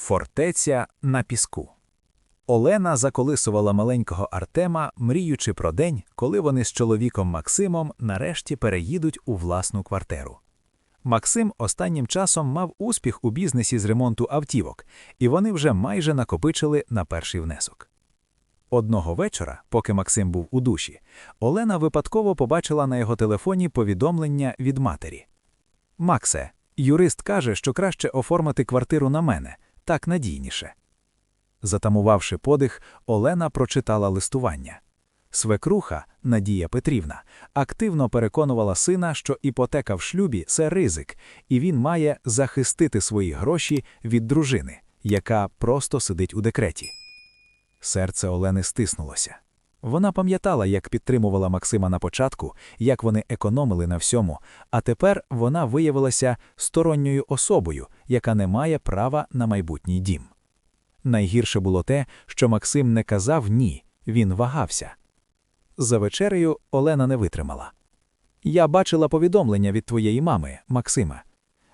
Фортеця на піску. Олена заколисувала маленького Артема, мріючи про день, коли вони з чоловіком Максимом нарешті переїдуть у власну квартиру. Максим останнім часом мав успіх у бізнесі з ремонту автівок, і вони вже майже накопичили на перший внесок. Одного вечора, поки Максим був у душі, Олена випадково побачила на його телефоні повідомлення від матері. Максе, юрист каже, що краще оформити квартиру на мене, так надійніше. Затамувавши подих, Олена прочитала листування. Свекруха Надія Петрівна активно переконувала сина, що іпотека в шлюбі це ризик, і він має захистити свої гроші від дружини, яка просто сидить у декреті. Серце Олени стиснулося. Вона пам'ятала, як підтримувала Максима на початку, як вони економили на всьому, а тепер вона виявилася сторонньою особою, яка не має права на майбутній дім. Найгірше було те, що Максим не казав ні, він вагався. За вечерею Олена не витримала. Я бачила повідомлення від твоєї мами, Максима.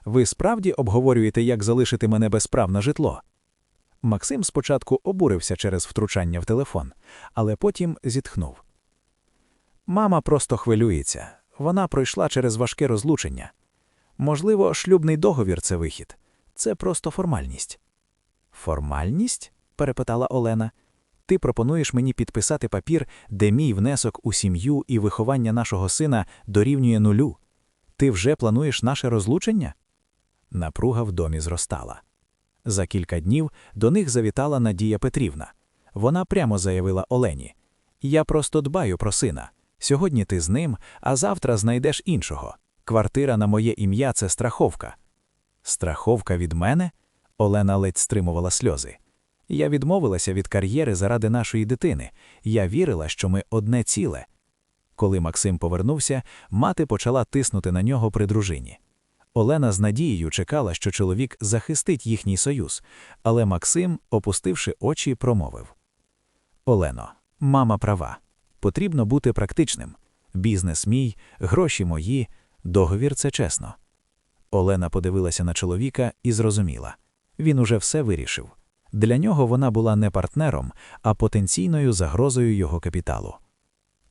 Ви справді обговорюєте, як залишити мене без прав на житло? Максим спочатку обурився через втручання в телефон, але потім зітхнув. Мама просто хвилюється. Вона пройшла через важке розлучення. Можливо, шлюбний договір це вихід. Це просто формальність. Формальність? перепитала Олена. Ти пропонуєш мені підписати папір, де мій внесок у сім'ю і виховання нашого сина дорівнює нулю. Ти вже плануєш наше розлучення? Напруга в домі зростала. За кілька днів до них завітала Надія Петрівна. Вона прямо заявила Олені: Я просто дбаю про сина. Сьогодні ти з ним, а завтра знайдеш іншого. Квартира на моє ім'я це страховка. Страховка від мене? Олена ледь стримувала сльози. Я відмовилася від кар'єри заради нашої дитини. Я вірила, що ми одне ціле. Коли Максим повернувся, мати почала тиснути на нього при дружині. Олена з надією чекала, що чоловік захистить їхній союз, але Максим, опустивши очі, промовив: Олено, мама права. Потрібно бути практичним. Бізнес мій, гроші мої, договір це чесно. Олена подивилася на чоловіка і зрозуміла він уже все вирішив. Для нього вона була не партнером, а потенційною загрозою його капіталу.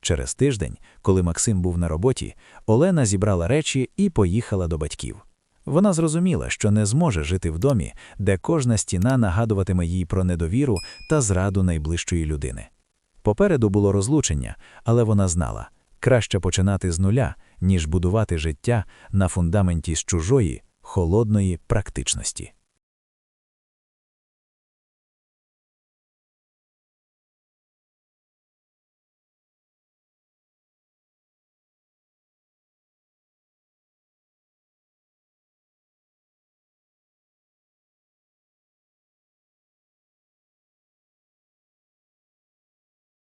Через тиждень, коли Максим був на роботі, Олена зібрала речі і поїхала до батьків. Вона зрозуміла, що не зможе жити в домі, де кожна стіна нагадуватиме їй про недовіру та зраду найближчої людини. Попереду було розлучення, але вона знала краще починати з нуля, ніж будувати життя на фундаменті з чужої, холодної практичності.